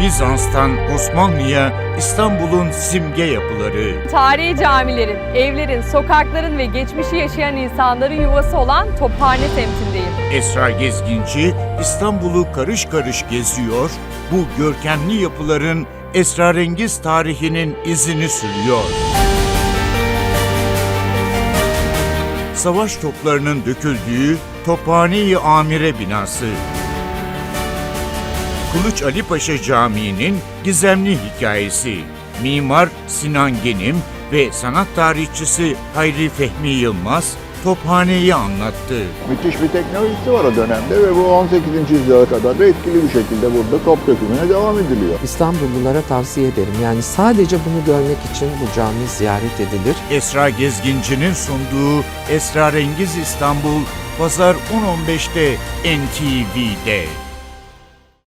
Bizans'tan Osmanlı'ya İstanbul'un simge yapıları. Tarihi camilerin, evlerin, sokakların ve geçmişi yaşayan insanların yuvası olan Tophane semtindeyim. Esra Gezginci İstanbul'u karış karış geziyor, bu görkemli yapıların esrarengiz tarihinin izini sürüyor. Savaş toplarının döküldüğü Tophane-i Amire binası. Kılıç Ali Paşa Camii'nin gizemli hikayesi. Mimar Sinan Genim ve sanat tarihçisi Hayri Fehmi Yılmaz Tophane'yi anlattı. Müthiş bir teknolojisi var o dönemde ve bu 18. yüzyıla kadar da etkili bir şekilde burada top dökümüne devam ediliyor. İstanbullulara tavsiye ederim. Yani sadece bunu görmek için bu cami ziyaret edilir. Esra Gezginci'nin sunduğu Esrarengiz İstanbul Pazar 10.15'te NTV'de.